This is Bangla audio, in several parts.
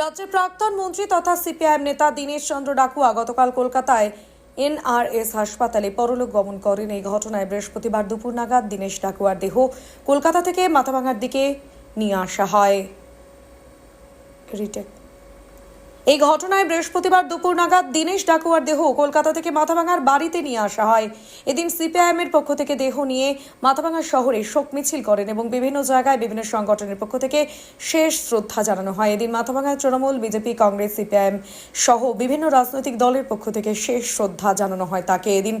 রাজ্যের প্রাক্তন মন্ত্রী তথা সিপিআইএম নেতা দীনেশ চন্দ্র ডাকুয়া গতকাল কলকাতায় এনআরএস হাসপাতালে পরলোক গমন করেন। এই ঘটনায় বৃহস্পতিবার দুপুর নাগাদ দীনেশ ডাকুয়ার দেহ কলকাতা থেকে মাথাভাঙার দিকে নিয়ে আসা হয়। রিটেক এই ঘটনায় বৃহস্পতিবার দুপুর নাগাদ দীনেশ ডাকুয়ার দেহ কলকাতা থেকে মাথাভাঙার বাড়িতে নিয়ে আসা হয়। এদিন সিপিআইএম এর পক্ষ থেকে দেহ নিয়ে মাথাভাঙা শহরে শোক মিছিল করেন এবং বিভিন্ন জায়গায় বিভিন্ন সংগঠনের পক্ষ থেকে শেষ শ্রদ্ধা জানানো হয়। এদিন মাথাভাঙায় তৃণমূল, বিজেপি, কংগ্রেস, সিপিআইএম সহ বিভিন্ন রাজনৈতিক দলের পক্ষ থেকে শেষ শ্রদ্ধা জানানো হয় তাকে। এদিন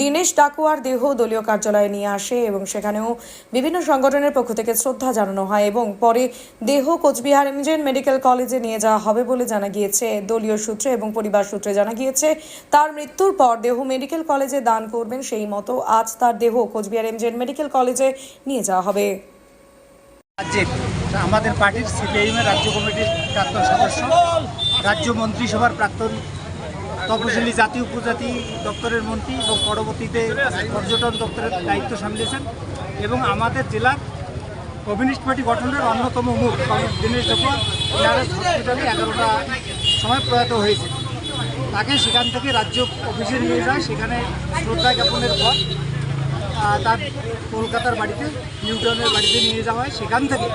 দীনেশ ডাকুয়ার দেহ দলীয় কার্যালয়ে নিয়ে আসে এবং সেখানেও বিভিন্ন সংগঠনের পক্ষ থেকে শ্রদ্ধা জানানো হয় এবং পরে দেহ কোচবিহার এমজেন মেডিকেল কলেজে নিয়ে যাওয়া হবে বলে জানা গিয়েছে দলীয় সূত্রে এবং পরিবার সূত্রে জানা গিয়েছে, তার মৃত্যুর পর দেহ মেডিকেল কলেজে দান করবেন সেই মতো আজ তার দেহ কোচবিহার এমজেন মেডিকেল কলেজে নিয়ে যাওয়া হবে। আমাদের পার্টির সিপিআইএমের রাজ্য কমিটির প্রাক্তন সদস্য, রাজ্য মন্ত্রিসভার প্রাক্তন তপশিলি জাতি উপজাতি দপ্তরের মন্ত্রী এবং পরবর্তীতে পর্যটন দপ্তরের দায়িত্ব সামলেছেন এবং আমাদের জেলার কমিউনিস্ট পার্টি গঠনের অন্যতম মুখ দীনেশ ডকুয়া হসপিটালে এগারোটা সময় প্রয়াত হয়েছে। তাকে সেখান থেকে রাজ্য অফিসে নিয়ে যায় সেখানে শ্রদ্ধা জ্ঞাপনের পর তার কলকাতার বাড়িতে নিউটনের বাড়িতে নিয়ে যাওয়া হয়। সেখান থেকে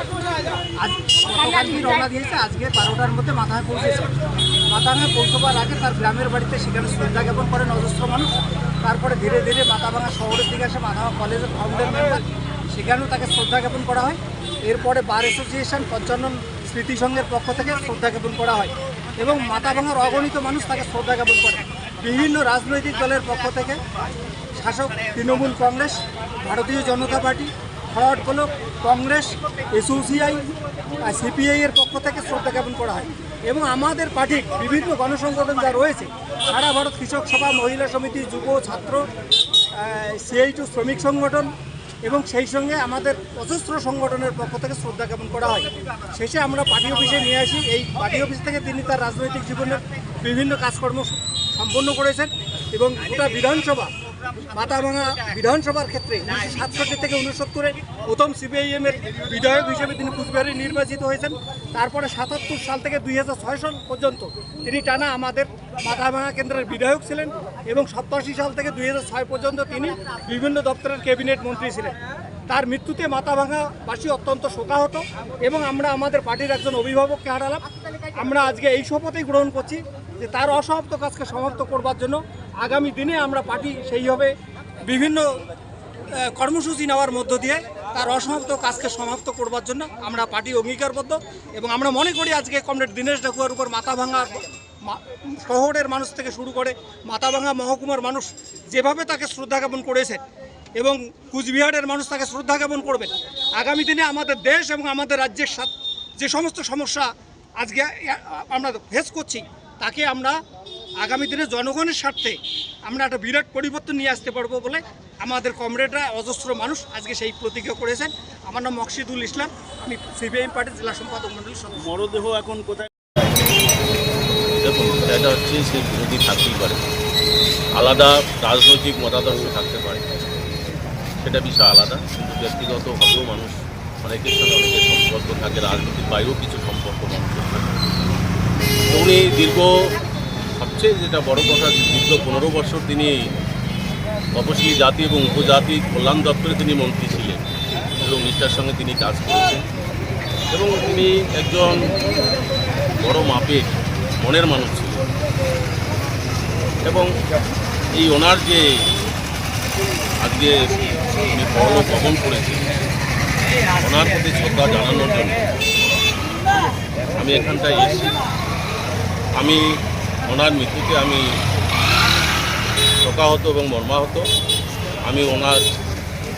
আজ গতকালকে রওনা দিয়েছে। আজকে বারোটার মধ্যে মাথায় পৌঁছেছে। মাথাভাঙা পৌঁছবার আগে তার গ্রামের বাড়িতে সেখানে শ্রদ্ধা জ্ঞাপন করেন অজস্র মানুষ। তারপরে ধীরে ধীরে মাথাভাঙা শহরের দিকে আসে মাথাভাঙা কলেজের ফাউন্ডার মেম্বার সেখানেও তাকে শ্রদ্ধা জ্ঞাপন করা হয়। এরপরে বার অ্যাসোসিয়েশন পঞ্চানন স্মৃতিসংঘের পক্ষ থেকে শ্রদ্ধা জ্ঞাপন করা হয়। এবং মাথাভাঙার অগণিত মানুষ তাকে শ্রদ্ধা জ্ঞাপন করে। বিভিন্ন রাজনৈতিক দলের পক্ষ থেকে শাসক Trinamool Congress, Bharatiya Janata party forward bloc, Congress, SOCI CPI এর পক্ষ থেকে শ্রদ্ধা জ্ঞাপন করা হয়। এবং আমাদের পার্টির বিভিন্ন গণসংগঠন যা রয়েছে, সারা ভারত কৃষক সভা, মহিলা সমিতি, যুব, ছাত্র সিআইটু শ্রমিক সংগঠন এবং সেই সঙ্গে আমাদের অজস্র সংগঠনের পক্ষ থেকে শ্রদ্ধা জ্ঞাপন করা হয়। শেষে আমরা পার্টি অফিসে নিয়ে আসি। এই পার্টি অফিস থেকে তিনি তার রাজনৈতিক জীবনের বিভিন্ন কাজকর্ম সম্পন্ন করেছেন এবং গোটা বিধানসভা মাথাভাঙা বিধানসভার ক্ষেত্রে উনিশশো সাতষট্টি থেকে উনসত্তরে প্রথম সিপিআইএম এর বিধায়ক হিসেবে তিনি কুচবিহারে নির্বাচিত হয়েছেন। তারপরে সাতাত্তর সাল থেকে দুই হাজার ছয় সাল পর্যন্ত তিনি টানা আমাদের মাথাভাঙা কেন্দ্রের বিধায়ক ছিলেন এবং সপ্তাশি সাল থেকে দুই হাজার ছয় পর্যন্ত তিনি বিভিন্ন দপ্তরের ক্যাবিনেট মন্ত্রী ছিলেন। তার মৃত্যুতে মাথাভাঙাবাসী অত্যন্ত শোকাহত এবং আমরা আমাদের পার্টির একজন অভিভাবককে হারালাম। আমরা আজকে এই শপথই গ্রহণ করছি যে তার অসমাপ্ত কাজকে সমাপ্ত করবার জন্য আগামী দিনে আমরা পার্টি সেইভাবে বিভিন্ন কর্মসূচি নেওয়ার মধ্য দিয়ে তার অসমাপ্ত কাজকে সমাপ্ত করবার জন্য আমরা পার্টি অঙ্গীকারবদ্ধ এবং আমরা মনে করি আজকে কমরেড দীনেশ ডাকুয়ার উপর মাথাভাঙা মা- শহরের মানুষ থেকে শুরু করে মাথাভাঙা মহকুমার মানুষ যেভাবে তাকে শ্রদ্ধা জ্ঞাপন করেছে এবং কুচবিহারের মানুষ তাকে শ্রদ্ধা জ্ঞাপন করবেন আগামী দিনে আমাদের দেশ এবং আমাদের রাজ্যের যে সমস্ত সমস্যা আজকে আমরা ফেস করছি, তাকে আমরা আগামী দিনে জনগণের স্বার্থে আমরা একটা বিরাট পরিবর্তন নিয়ে আসতে পারব বলে আমাদের কমরেডরা অজস্র মানুষ আজকে সেই প্রতিজ্ঞা করেছেন। আমার নাম মকসিদুল ইসলাম, আমি সিপিআইএম পার্টির জেলা সম্পাদক মন্ডলীর সদস্য। মরদেহ এখন কোথায়? এটা হচ্ছে সে বিরোধী থাকতেই পারে। আলাদা রাজনৈতিক মতাদর্শ থাকতে পারে। সেটা বিষয় আলাদা, কিন্তু ব্যক্তিগতভাবেও মানুষ অনেকের সঙ্গে অনেকের সম্পর্ক থাকে রাজনীতির বাইরেও কিছু সম্পর্ক মানুষের উনি দীর্ঘ, সবচেয়ে যেটা বড় কথা, দীর্ঘ পনেরো বছর তিনি তপশিলি জাতি এবং উপজাতি কল্যাণ দপ্তরে তিনি মন্ত্রী ছিলেন এবং নিষ্ঠার সঙ্গে তিনি কাজ করেছেন। এবং তিনি একজন বড় মাপের, মনের মানুষ ছিল এবং এই ওনার যে আজকে উনি পরলোক গমন করেছেন, ওনার প্রতি শ্রদ্ধা জানানোর জন্য আমি এখানটায় এসেছি। আমি ওনার মৃত্যুতে আমি শোকাহত এবং মর্মাহত। আমি ওনার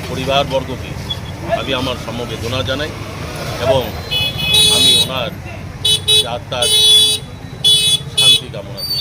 পরিবারবর্গকে আমি আমার সমবেদনা জানাই এবং আমি ওনার আত্মার শান্তি কামনা করি।